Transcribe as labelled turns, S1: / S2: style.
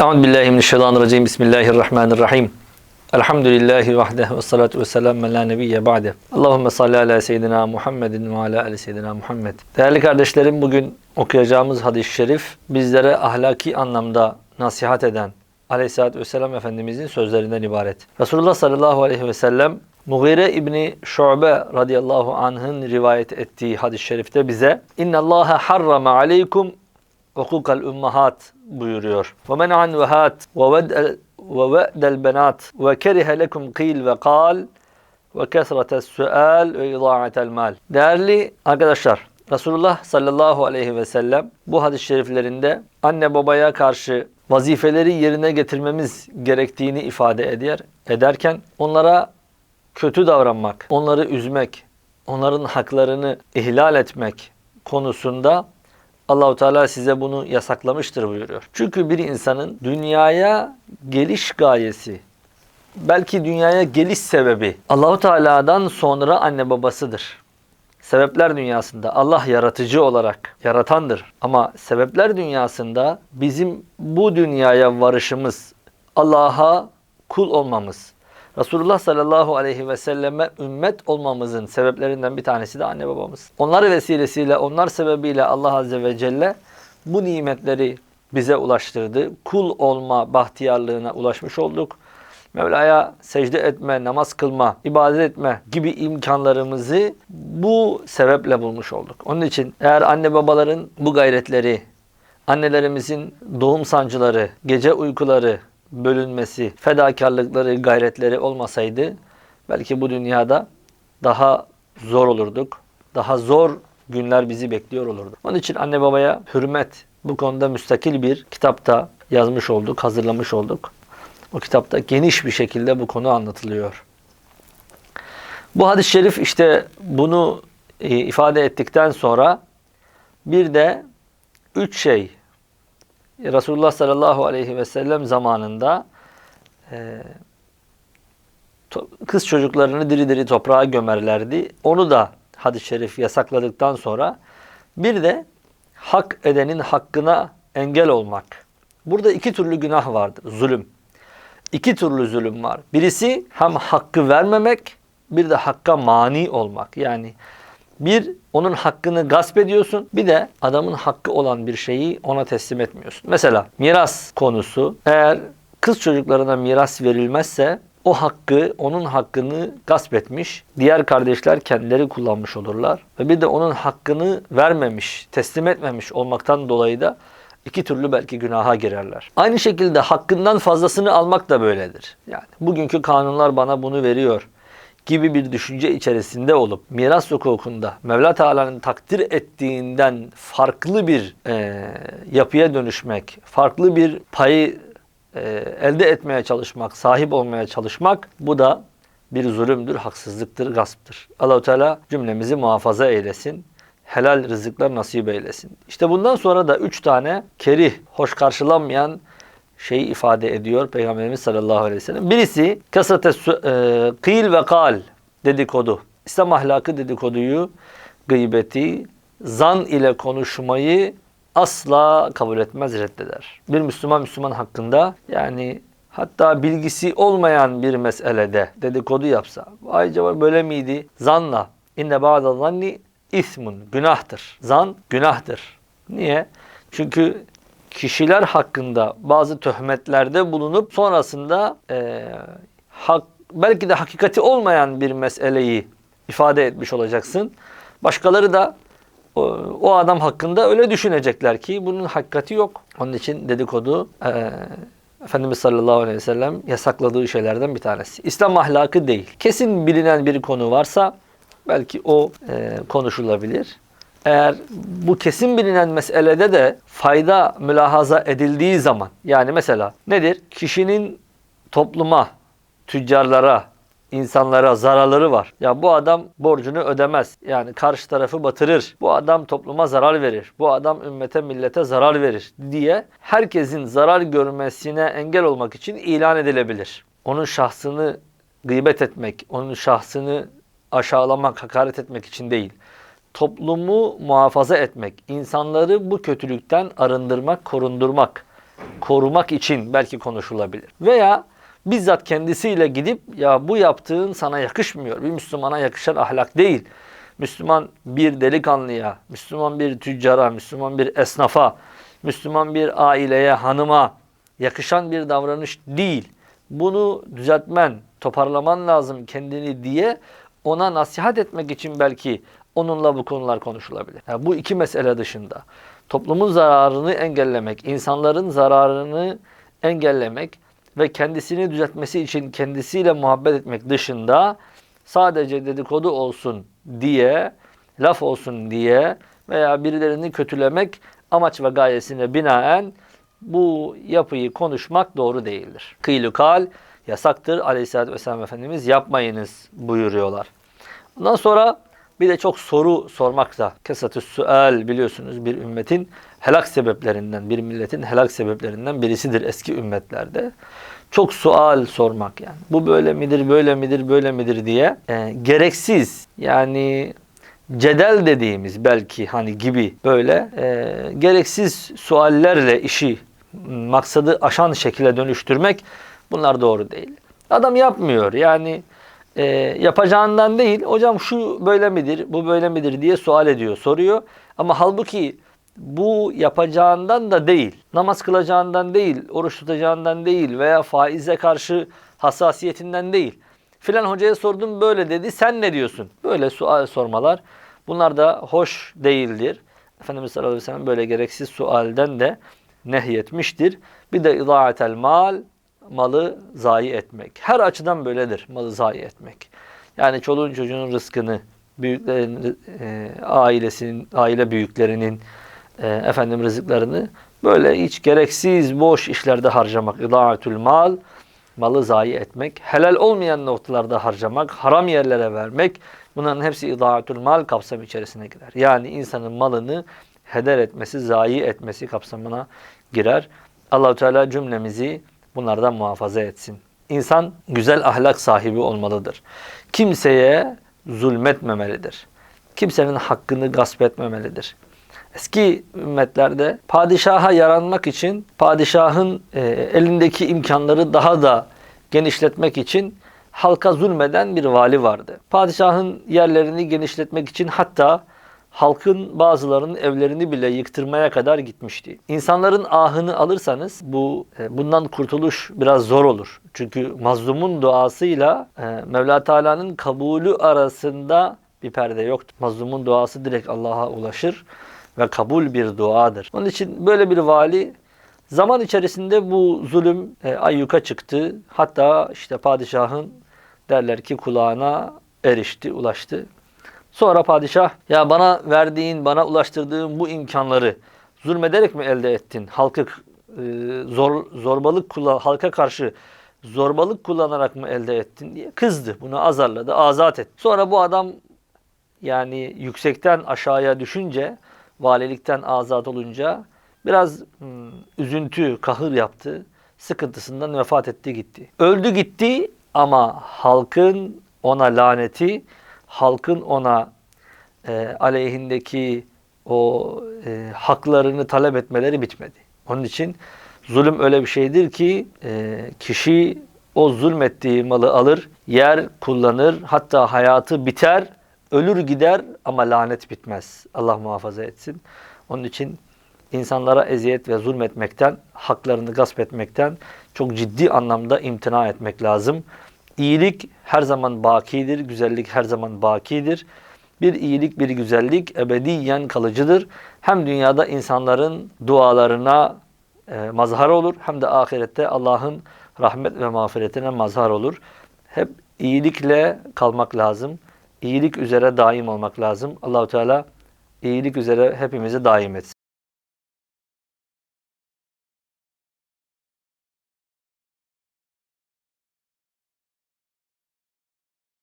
S1: Euzu billahi mineşşeytanirracim. Bismillahirrahmanirrahim. Elhamdülillahi vahdehu ve salatu ve selam la nebiyye ba'de. Allahumme salli ala seyyidina Muhammedin ve ala ali seyyidina Muhammed. Değerli kardeşlerim bugün okuyacağımız hadis-i şerif bizlere ahlaki anlamda nasihat eden Aleyhisselatü Vesselam Efendimizin sözlerinden ibaret. Resulullah sallallahu aleyhi ve sellem Mughire İbni Şu'be radıyallahu anh'ın rivayet ettiği hadis-i şerifte bize İnna Allaha harrama aleykum hukukal ummahat buyuruyor. Ve men'an vehat ve ved'el ve ve'del benat ve kerihe lekum qil ve kal ve kesretes sual ve ida'atel mal. Değerli arkadaşlar, Resulullah sallallahu aleyhi ve sellem bu hadis-i şeriflerinde anne babaya karşı vazifeleri yerine getirmemiz gerektiğini ifade eder, ederken onlara kötü davranmak, onları üzmek, onların haklarını ihlal etmek konusunda Allahu Teala size bunu yasaklamıştır buyuruyor. Çünkü bir insanın dünyaya geliş gayesi, belki dünyaya geliş sebebi Allahu Teala'dan sonra anne babasıdır. Sebepler dünyasında Allah yaratıcı olarak yaratandır. Ama sebepler dünyasında bizim bu dünyaya varışımız, Allah'a kul olmamız, Resulullah sallallahu aleyhi ve selleme ümmet olmamızın sebeplerinden bir tanesi de anne babamız. Onlar vesilesiyle, onlar sebebiyle Allah azze ve celle bu nimetleri bize ulaştırdı. Kul olma bahtiyarlığına ulaşmış olduk. Mevla'ya secde etme, namaz kılma, ibadet etme gibi imkanlarımızı bu sebeple bulmuş olduk. Onun için eğer anne babaların bu gayretleri, annelerimizin doğum sancıları, gece uykuları bölünmesi, fedakarlıkları, gayretleri olmasaydı belki bu dünyada daha zor olurduk. Daha zor günler bizi bekliyor olurdu. Onun için anne babaya hürmet bu konuda müstakil bir kitapta yazmış olduk, hazırlamış olduk. O kitapta geniş bir şekilde bu konu anlatılıyor. Bu hadis-i şerif işte bunu e, ifade ettikten sonra bir de üç şey Resulullah sallallahu aleyhi ve sellem zamanında e, kız çocuklarını diri diri toprağa gömerlerdi. Onu da hadis-i şerif yasakladıktan sonra bir de hak edenin hakkına engel olmak. Burada iki türlü günah vardır. Zulüm. İki türlü zulüm var. Birisi hem hakkı vermemek, bir de hakka mani olmak. Yani bir, onun hakkını gasp ediyorsun. Bir de adamın hakkı olan bir şeyi ona teslim etmiyorsun. Mesela miras konusu. Eğer kız çocuklarına miras verilmezse o hakkı, onun hakkını gasp etmiş. Diğer kardeşler kendileri kullanmış olurlar. Ve bir de onun hakkını vermemiş, teslim etmemiş olmaktan dolayı da iki türlü belki günaha girerler. Aynı şekilde hakkından fazlasını almak da böyledir. Yani bugünkü kanunlar bana bunu veriyor gibi bir düşünce içerisinde olup miras hukukunda Mevla Teala'nın takdir ettiğinden farklı bir e, yapıya dönüşmek, farklı bir payı e, elde etmeye çalışmak, sahip olmaya çalışmak bu da bir zulümdür, haksızlıktır, gasptır. Allahu Teala cümlemizi muhafaza eylesin. Helal rızıklar nasip eylesin. İşte bundan sonra da üç tane kerih, hoş karşılanmayan şeyi ifade ediyor Peygamberimiz sallallahu aleyhi ve sellem. Birisi kasate e, kıyıl ve kal dedikodu. İslam ahlakı dedikoduyu, gıybeti, zan ile konuşmayı asla kabul etmez, reddeder. Bir Müslüman Müslüman hakkında yani hatta bilgisi olmayan bir meselede dedikodu yapsa, acaba böyle miydi? Zanla, inne ba'da zanni ismun, günahtır. Zan günahtır. Niye? Çünkü kişiler hakkında bazı töhmetlerde bulunup sonrasında e, hak, belki de hakikati olmayan bir meseleyi ifade etmiş olacaksın. Başkaları da o, o adam hakkında öyle düşünecekler ki bunun hakikati yok. Onun için dedikodu e, Efendimiz sallallahu aleyhi ve sellem yasakladığı şeylerden bir tanesi. İslam ahlakı değil. Kesin bilinen bir konu varsa belki o e, konuşulabilir. Eğer bu kesin bilinen meselede de fayda mülahaza edildiği zaman yani mesela nedir? Kişinin topluma, tüccarlara, insanlara zararları var. Ya bu adam borcunu ödemez. Yani karşı tarafı batırır. Bu adam topluma zarar verir. Bu adam ümmete millete zarar verir diye herkesin zarar görmesine engel olmak için ilan edilebilir. Onun şahsını gıybet etmek, onun şahsını aşağılamak, hakaret etmek için değil toplumu muhafaza etmek, insanları bu kötülükten arındırmak, korundurmak korumak için belki konuşulabilir. Veya bizzat kendisiyle gidip ya bu yaptığın sana yakışmıyor. Bir Müslümana yakışan ahlak değil. Müslüman bir delikanlıya, Müslüman bir tüccara, Müslüman bir esnafa, Müslüman bir aileye, hanıma yakışan bir davranış değil. Bunu düzeltmen, toparlaman lazım kendini diye ona nasihat etmek için belki onunla bu konular konuşulabilir. Yani bu iki mesele dışında toplumun zararını engellemek, insanların zararını engellemek ve kendisini düzeltmesi için kendisiyle muhabbet etmek dışında sadece dedikodu olsun diye, laf olsun diye veya birilerini kötülemek amaç ve gayesine binaen bu yapıyı konuşmak doğru değildir. Kıylukal yasaktır. Aleyhisselatü Vesselam Efendimiz yapmayınız buyuruyorlar. Ondan sonra bir de çok soru sormak da kesatü sual biliyorsunuz bir ümmetin helak sebeplerinden, bir milletin helak sebeplerinden birisidir eski ümmetlerde. Çok sual sormak yani. Bu böyle midir, böyle midir, böyle midir diye e, gereksiz yani cedel dediğimiz belki hani gibi böyle e, gereksiz suallerle işi maksadı aşan şekilde dönüştürmek bunlar doğru değil. Adam yapmıyor yani e, yapacağından değil hocam şu böyle midir bu böyle midir? diye sual ediyor soruyor. Ama halbuki bu yapacağından da değil namaz kılacağından değil oruç tutacağından değil veya faize karşı hassasiyetinden değil. Filan hocaya sordum böyle dedi sen ne diyorsun? Böyle sual sormalar. Bunlar da hoş değildir. Efendimiz sallallahu aleyhi ve sellem böyle gereksiz sualden de nehyetmiştir. Bir de idaatel mal, malı zayi etmek. Her açıdan böyledir malı zayi etmek. Yani çoluğun çocuğun rızkını, büyüklerin, e, ailesinin, aile büyüklerinin e, efendim rızıklarını böyle hiç gereksiz boş işlerde harcamak. İdaatül mal, malı zayi etmek. Helal olmayan noktalarda harcamak, haram yerlere vermek. Bunların hepsi idaatül mal kapsamı içerisine girer. Yani insanın malını heder etmesi, zayi etmesi kapsamına girer. Allahu Teala cümlemizi bunlardan muhafaza etsin. İnsan güzel ahlak sahibi olmalıdır. Kimseye zulmetmemelidir. Kimsenin hakkını gasp etmemelidir. Eski ümmetlerde padişaha yaranmak için padişahın e, elindeki imkanları daha da genişletmek için halka zulmeden bir vali vardı. Padişahın yerlerini genişletmek için hatta halkın bazılarının evlerini bile yıktırmaya kadar gitmişti. İnsanların ahını alırsanız bu e, bundan kurtuluş biraz zor olur. Çünkü mazlumun duasıyla e, Mevla Teala'nın kabulü arasında bir perde yoktur. Mazlumun duası direkt Allah'a ulaşır ve kabul bir duadır. Onun için böyle bir vali zaman içerisinde bu zulüm e, ayyuka çıktı. Hatta işte padişahın derler ki kulağına erişti, ulaştı. Sonra padişah ya bana verdiğin, bana ulaştırdığın bu imkanları zulmederek mi elde ettin? Halkı e, zor zorbalık kullan halka karşı zorbalık kullanarak mı elde ettin diye kızdı. Bunu azarladı, azat etti. Sonra bu adam yani yüksekten aşağıya düşünce, valilikten azat olunca biraz hmm, üzüntü, kahır yaptı. Sıkıntısından vefat etti gitti. Öldü gitti ama halkın ona laneti halkın ona e, aleyhindeki o e, haklarını talep etmeleri bitmedi. Onun için zulüm öyle bir şeydir ki e, kişi o zulmettiği malı alır, yer, kullanır, hatta hayatı biter, ölür gider ama lanet bitmez. Allah muhafaza etsin. Onun için insanlara eziyet ve zulmetmekten, haklarını gasp etmekten çok ciddi anlamda imtina etmek lazım. İyilik her zaman bakidir, güzellik her zaman bakidir. Bir iyilik, bir güzellik ebediyen kalıcıdır. Hem dünyada insanların dualarına e, mazhar olur hem de ahirette Allah'ın rahmet ve mağfiretine mazhar olur. Hep iyilikle kalmak lazım. İyilik üzere daim olmak lazım. Allahu Teala iyilik üzere hepimizi daim etsin.